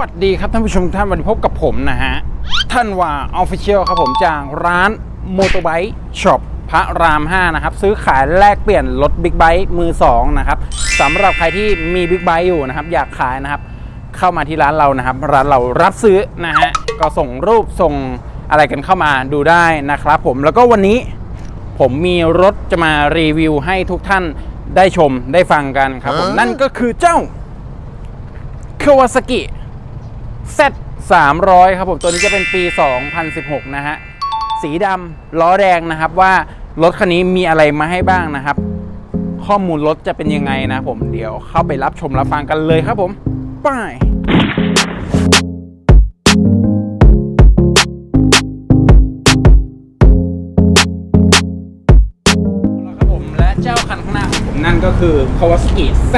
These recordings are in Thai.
วัสดีครับท่านผู้ชมทุกท่านวันนี้พบกับผมนะฮะท่านว่าออฟฟิเชียลครับผมจากร้านมอเตอร์ไบค์ช็อปพระราม 5 นะครับ ซื้อขายแลกเปลี่ยนรถบิ๊กไบค์มือ 2 นะครับสำหรับใครที่มีบิ๊กไบค์อยู่นะครับ อยากขายนะครับ เข้ามาที่ร้านเรานะครับ ร้านเรารับซื้อนะฮะก็ส่งรูปส่งอะไรกันเข้ามาดูได้นะครับผมแล้วก็วันนี้ผมมีรถจะมารีวิวให้ทุกท่านได้ชมได้ฟังกันครับผมนั่นก็คือเจ้า Kawasaki Z 300ครับผมตัวนี้จะเป็นปี 2016 นะฮะ สีดำล้อแดงนะครับว่ารถคันนี้มีอะไรมาให้บ้างนะครับ ข้อมูลรถจะเป็นยังไงนะผมเดี๋ยวเข้าไปรับชมรับฟังกันเลยครับผมไป้ายครับผมและเจ้าคันข้างหน้าผมนั่นก็คือ Kawasaki Z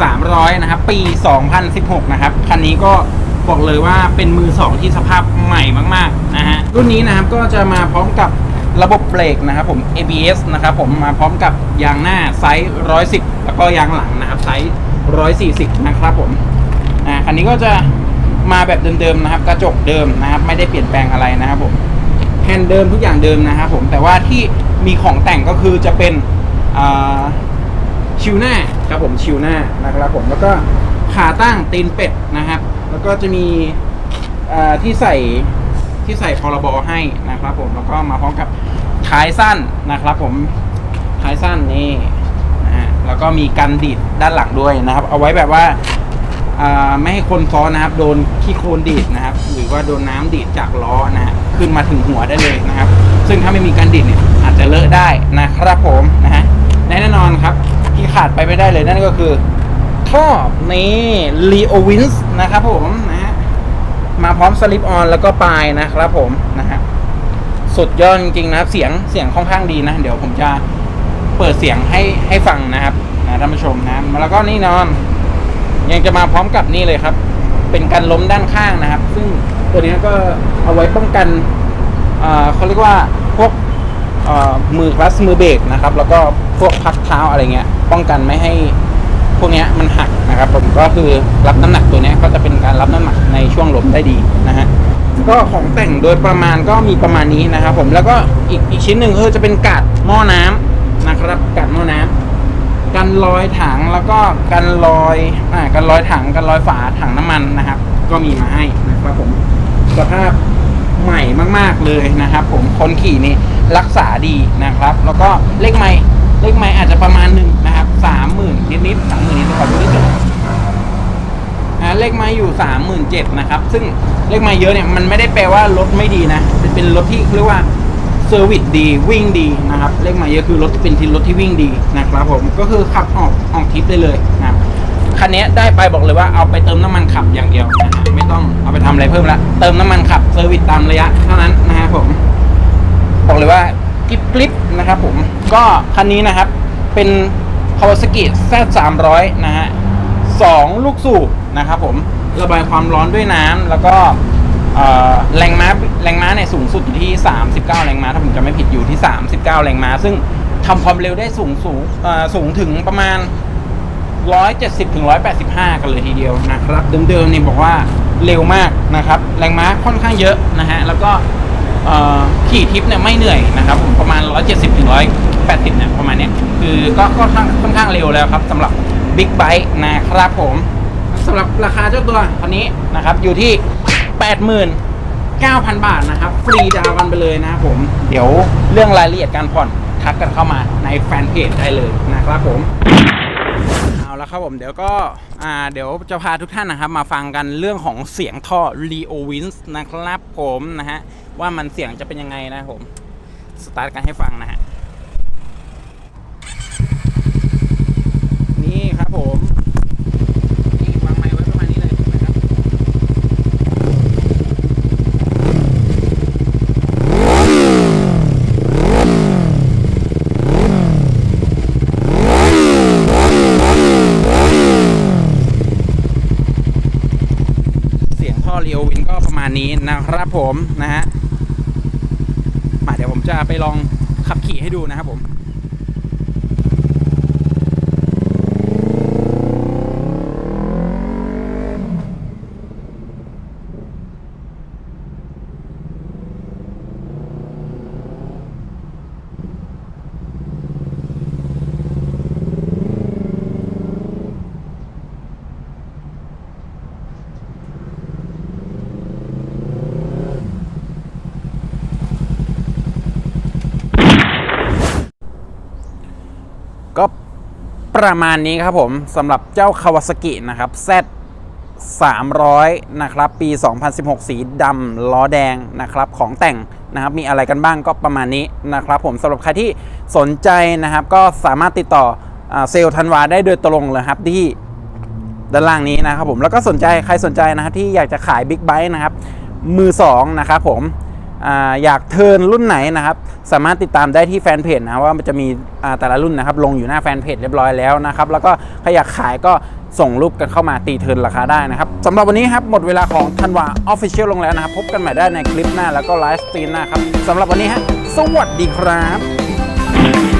300 นะครับ ปี 2016 นะครับ คันนี้ก็ บอกเลยว่าเป็นมือ2ที่สภาพใหม่มากๆนะฮะรุ่นนี้นะครับก็จะมาพร้อมกับระบบเบรกนะครับผม ABS นะครับผมมาพร้อมกับยางหน้าไซส์ 110 แล้วก็ยางหลังนะครับไซส์ 140 นะครับผมอ่าคันนี้ก็จะมาแบบเดิมๆนะครับ กระจกเดิมนะครับ ไม่ได้เปลี่ยนแปลงอะไรนะครับผมแผ่นเดิมทุกอย่างเดิมนะครับผมแต่ว่าที่มีของแต่งก็คือจะเป็นชิวหน้าครับผมชิวหน้านะครับผมแล้วก็ขาตั้งตีนเป็ดนะครับ แล้วก็จะมีที่ใส่ที่ใส่พรบให้นะครับผมแล้วก็มาพร้อมกับท้ายสั้นนะครับผมท้ายสั้นนี่นะฮะแล้วก็มีกันดีดด้านหลังด้วยนะครับ เอาไว้แบบว่าไม่ให้คนซ้อนนะครับ โดนขี้โคลนดีดนะครับ หรือว่าโดนน้ำดีดจากล้อนะฮะขึ้นมาถึงหัวได้เลยนะครับ ซึ่งถ้าไม่มีการดีดเนี่ยอาจจะเลอะได้นะครับผมนะฮะและแน่นอนครับที่ขาดไปไม่ได้เลยนั่นก็คือ ท่อนี่ Leo Wins นะครับผมนะฮะมาพร้อมสลิปออนแล้วก็ปลายนะครับผมนะฮะสุดยอดจริงๆนะครับเสียงเสียงค่อนข้างดีนะ เดี๋ยวผมจะเปิดเสียงให้ให้ฟังนะครับนะท่านผู้ชมนะแล้วก็นี่นอน ยังจะมาพร้อมกับนี่เลยครับ เป็นการล้มด้านข้างนะครับ ซึ่งตัวนี้ก็เอาไว้ป้องกันอ่าเขาเรียกว่าพวกอ่ามือคลัสมือเบรกนะครับ แล้วก็พวกพักเท้าอะไรเงี้ย ป้องกันไม่ให้ พวกนี้มันหักนะครับ ผมก็คือรับน้ำหนักตัวนี้ก็จะเป็นการรับน้ำหนักในช่วงลมได้ดีนะฮะก็ของแต่งโดยประมาณก็มีประมาณนี้นะครับ ผมแล้วก็อีกอีกชิ้นหนึ่งคือจะเป็นกาดหม้อน้ำนะครับกาดหม้อน้ำกันรอยถังแล้วก็กันรอยอ่ากันรอยถังกันรอยฝาถังน้ำมันนะครับ ก็มีมาให้นะครับผมสภาพใหม่มาก ๆเลยนะครับ ผมคนขี่นี่รักษาดีนะครับ แล้วก็เลขไม้เลขไม้อาจจะประมาณหนึ่งนะครับ 37,000นะครับ ซึ่งเลขไมล์เยอะเนี่ยมันไม่ได้แปลว่ารถไม่ดีนะเป็นรถที่เรียกว่าเซอร์วิสดีวิ่งดีนะครับ เลขไมล์เยอะคือรถเป็นทีรถที่วิ่งดีนะครับผมก็คือขับออกออกทริปได้เลยนะคันนี้ได้ไปบอกเลยว่าเอาไปเติมน้ำมันขับอย่างเดียวนะไม่ต้องเอาไปทำอะไรเพิ่มละเติมน้ำมันขับเซอร์วิสตามระยะเท่านั้นนะฮะผมบอกเลยว่ากิ๊บกริบนะครับผมก็คันนี้นะครับเป็น Kawasaki Z300 นะฮะสองลูกสูบนะครับผม ระบายความร้อนด้วยน้ำแล้วก็เอ่อแรงม้าแรงม้าเนี่ยสูงสุดอยู่ที่ 39 แรงม้าถ้าผมจำไม่ผิดอยู่ที่ 39 แรงม้า ซึ่งทำความเร็วได้สูงสูงเอ่อสูงถึงประมาณ 170ถึง185 กันเลยทีเดียวนะครับ เดิมๆนี่บอกว่าเร็วมากนะครับ แรงม้าค่อนข้างเยอะนะฮะ แล้วก็เอ่อขี่ทิปเนี่ยไม่เหนื่อยนะครับผมประมาณ 170ถึง180เนี่ยประมาณเนี้ยคือก็ก็ค่อนข้างค่อนข้างเร็วแล้วครับสำหรับบิ๊กไบค์นะครับผม สำหรับราคาเจ้าตัวคันนี้นะครับอยู่ที่ 89,000 บาทนะครับ ฟรีดาวน์กันไปเลยนะครับผม เดี๋ยวเรื่องรายละเอียดการผ่อนทักกันเข้ามาในแฟนเพจได้เลยนะครับผมเอาละครับผมเดี๋ยวก็อ่าเดี๋ยวจะพาทุกท่านนะครับ มาฟังกันเรื่องของเสียงท่อ Leo Wins นะครับผมนะฮะว่ามันเสียงจะเป็นยังไงนะผมสตาร์ทกันให้ฟังนะฮะนี่ครับผมนี่วางไม้ไว้ประมาณนี้เลยนะครับ เสียงท่อเรียววินก็ ประมาณนี้นะครับผมนะฮะมาเดี๋ยวผมจะไปลองขับขี่ให้ดูนะครับผม ประมาณนี้ครับผมสำหรับเจ้าคาวาซากินะครับ Z 300 นะครับ ปี 2016 สีดำล้อแดงนะครับ ของแต่งนะครับ มีอะไรกันบ้างก็ประมาณนี้นะครับ ผมสำหรับใครที่สนใจนะครับ ก็สามารถติดต่ออเซลล์ธันวาได้โดยตรงเลยครับที่ด้านล่างนี้นะครับผมแล้วก็สนใจใครสนใจนะครับที่อยากจะขายบิ๊กไบค์นะครับ มือสองนะครับผม อยากเทิร์นรุ่นไหนนะครับ สามารถติดตามได้ที่แฟนเพจนะว่ามันจะมีแต่ละรุ่นนะครับ ลงอยู่หน้าแฟนเพจเรียบร้อยแล้วนะครับ แล้วก็ใครอยากขายก็ส่งรูปกันเข้ามาตีเทิร์นราคาได้นะครับสำหรับวันนี้ครับหมดเวลาของทันวาออฟฟิเชียลลงแล้วนะครับ พบกันใหม่ได้ในคลิปหน้าแล้วก็ไลฟ์สตรีมหน้าครับสำหรับวันนี้ฮะสวัสดีครับ